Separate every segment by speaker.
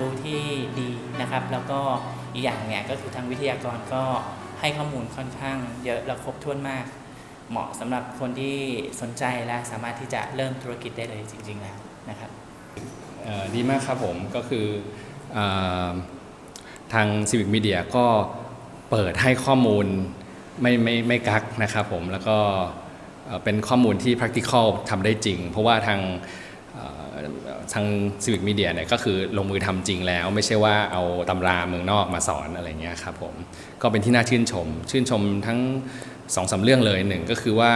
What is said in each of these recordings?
Speaker 1: รู้ที่ดีนะครับ แล้วก็อีกอย่างเนี่ยก็คือทางวิทยากรก็ให้ข้อมูลค่อนข้างเยอะและครบถ้วนมาก เหมาะสำหรับคนที่สนใจและสามารถที่จะเริ่มธุรกิจได้เลยจริง ๆ แล้วนะครับ
Speaker 2: ดีมากครับผมก็คืออทาง Civic Media ก็เปิดให้ข้อมูลไม่ไม่ไม่กักนะครับผมแล้วก็เป็นข้อมูลที่ practical ทำได้จริง เพราะว่าทาง ทาง Civic Media เนี่ยก็คือลงมือทำจริงแล้ว ไม่ใช่ว่าเอาตำราเมืองนอกมาสอนอะไรเงี้ยครับผมก็เป็นที่น่าชื่นชม ชื่นชมทั้งสองสามเรื่องเลยหนึ่งก็คือว่า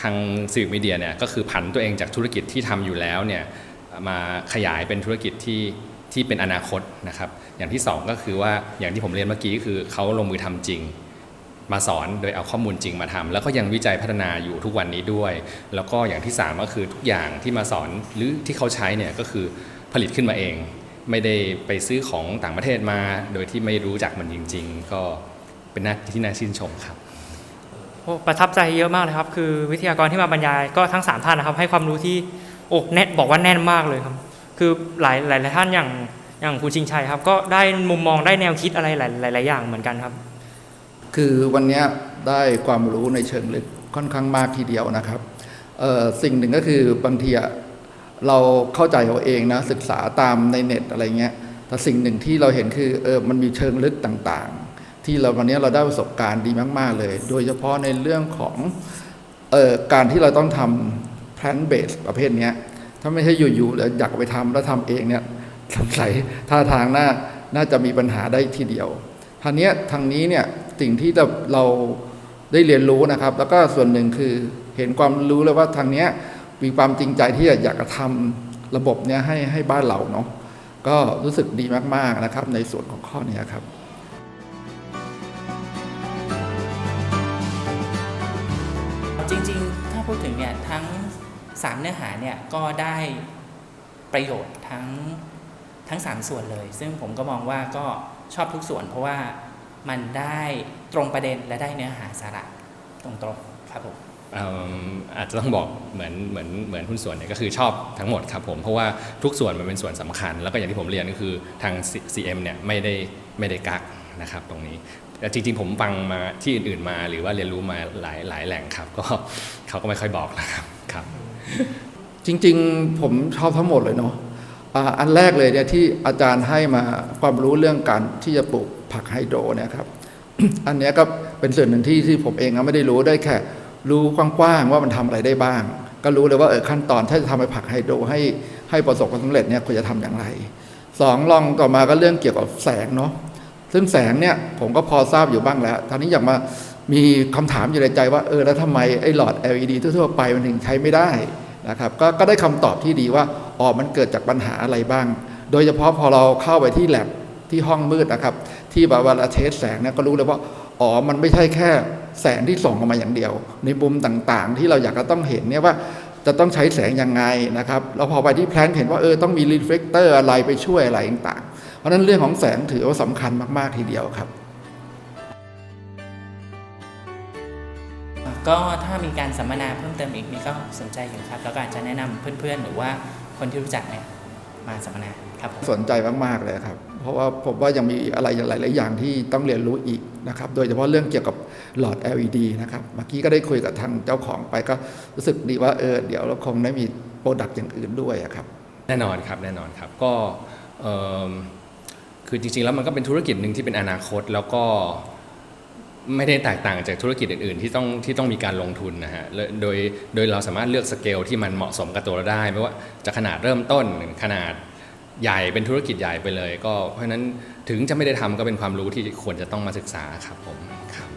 Speaker 2: ทาง Civic Media เนี่ยก็คือผันตัวเองจากธุรกิจที่ทำอยู่แล้วเนี่ยมาขยายเป็นธุรกิจที่ที่เป็นอนาคตนะครับ อย่างที่สองก็คือว่าอย่างที่ผมเรียนเมื่อกี้คือเขาลงมือทำจริง มาสอนโดยเอาข้อมูลจริงมาทำแล้วก็ยังวิจัยพัฒนาอยู่ทุกวันนี้ด้วย แล้วก็อย่างที่สามก็คือทุกอย่างที่มาสอนหรือที่เขาใช้เนี่ยก็คือผลิตขึ้นมาเอง ไม่ได้ไปซื้อของต่างประเทศมา โดยที่ไม่รู้จักมันจริง ๆ ก็เป็นหน้าที่น่าชื่นชมครับ
Speaker 3: โอ้ประทับใจเยอะมากเลยครับ คือวิทยากรที่มาบรรยายก็ทั้งสามท่านนะครับ ให้ความรู้ที่โอ้แน่นบอกว่าแน่นมากเลยครับ คือหลายหลายท่านอย่างอย่างคุณชิงชัยครับ ก็ได้มุมมองได้แนวคิดอะไรหลายหลายอย่างเหมือนกันครับ
Speaker 4: คือวันนี้ได้ความรู้ในเชิงลึกค่อนข้างมากทีเดียวนะครับสิ่งหนึ่งก็คือบางทีเราเข้าใจเอาเองนะศึกษาตามในเน็ตอะไรเงี้ยแต่สิ่งหนึ่งที่เราเห็นคือเออมันมีเชิงลึกต่างๆ ที่เราวันนี้เราได้ประสบการณ์ดีมากๆเลย โดยเฉพาะในเรื่องของออการที่เราต้องทำ plant based ประเภทนี้ถ้าไม่ใช่อยู่ๆแล้วอยากไปทำแล้วทำเองเนี่ยสงสัยท่าทางน่าน่าจะมีปัญหาได้ทีเดียว ทางนี้ทางนี้เนี่ยสิ่งที่เราได้เรียนรู้นะครับ แล้วก็ส่วนหนึ่งคือเห็นความรู้เลยว่าทางนี้มีความจริงใจที่อยากจะทำระบบเนี้ยให้ให้บ้านเราเนาะก็รู้สึกดีมากๆนะครับในส่วนของข้อนี้ครับ
Speaker 1: จริงๆ ถ้าพูดถึงเนี่ยทั้งสามเนื้อหาเนี่ยก็ได้ประโยชน์ทั้งทั้งสามส่วนเลย ซึ่งผมก็มองว่าก็ ชอบทุกส่วนเพราะว่ามันได้ตรงประเด็นและได้เนื้อหาสาระตรงๆครับผม
Speaker 2: เอิ่มอาจจะต้องบอกเหมือนเหมือนเหมือนหุ้นส่วนเนี่ยก็คือชอบทั้งหมดครับผม เพราะว่าทุกส่วนมันเป็นส่วนสำคัญ แล้วก็อย่างที่ผมเรียนก็คือทาง CM เนี่ยไม่ได้ไม่ได้กักนะครับตรงนี้แต่จริงๆผมฟังมาที่อื่นๆมาหรือว่าเรียนรู้มาหลายหลายแหล่งครับ ก็เขาก็ไม่ค่อยบอกนะครับครับ
Speaker 4: จริง ๆ ผมชอบทั้งหมดเลยเนาะ อันแรกเลยเนี่ยที่อาจารย์ให้มาความรู้เรื่องการที่จะปลูกผักไฮโดรเนี่ยครับ อันนี้ก็เป็นส่วนหนึ่งที่ที่ผมเองก็ไม่ได้รู้ได้แค่ รู้กว้างๆว่ามันทำอะไรได้บ้าง ก็รู้เลยว่าเออขั้นตอนถ้าจะทำให้ผักไฮโดรให้ให้ประสบความสำเร็จเนี่ยควรจะทำอย่างไรสองลองต่อมาก็เรื่องเกี่ยวกับแสงเนาะซึ่งแสงเนี่ยผมก็พอทราบอยู่บ้างแล้วตอนนี้อยากมามีคำถามอยู่ในใจว่าเออแล้วทำไมไอ้หลอด LED ทั่วๆไปมันถึงใช้ไม่ได้นะครับก็ก็ได้คำตอบที่ดีว่า อ๋อมันเกิดจากปัญหาอะไรบ้าง โดยเฉพาะพอเราเข้าไปที่แลบที่ห้องมืดนะครับ ที่แบบวลาเทสแสงเนี่ยก็รู้เลยว่าอ๋อมันไม่ใช่แค่แสงที่ส่องออกมาอย่างเดียว ในมุมต่างๆ ที่เราอยากจะต้องเห็นเนี่ยว่าจะต้องใช้แสงยังไงนะครับแล้วพอไปที่แพลนเห็นว่าเออต้องมีรีเฟลกเตอร์อะไรไปช่วยอะไรต่างๆ เพราะฉะนั้นเรื่องของแสงถือว่าสำคัญมาก ๆ ทีเดียวครับ
Speaker 1: ก็ถ้ามีการสัมมนาเพิ่มเติมอีกนี่ก็สนใจอยู่ครับ แล้วก็อาจจะแนะนำเพื่อนๆ หรือว่า คนที่รู้จักเนี่ยมาสัมมนาครับผม
Speaker 4: สนใจมากๆเลยครับ เพราะว่าผมว่ายังมีอะไรหลาย ๆ อย่างที่ต้องเรียนรู้อีกนะครับ โดยเฉพาะเรื่องเกี่ยวกับหลอด LED นะครับ เมื่อกี้ก็ได้คุยกับทางเจ้าของไปก็รู้สึกดีว่าเออเดี๋ยวเราคงได้มีโปรดักต์อย่างอื่นด้วยอะครับ
Speaker 2: แน่นอนครับแน่นอนครับก็เอิ่มคือจริง ๆ แล้วมันก็เป็นธุรกิจหนึ่งที่เป็นอนาคตแล้วก็ ไม่ได้แตกต่างจากธุรกิจอื่นๆ ที่ต้องที่ต้องมีการลงทุนนะฮะโดยโดยเราสามารถเลือกสเกลที่มันเหมาะสมกับตัวเราได้ ไม่ว่าจะขนาดเริ่มต้นขนาดใหญ่เป็นธุรกิจใหญ่ไปเลย ก็เพราะฉะนั้นถึงจะไม่ได้ทำก็เป็นความรู้ที่ควรจะต้องมาศึกษาครับผมครับ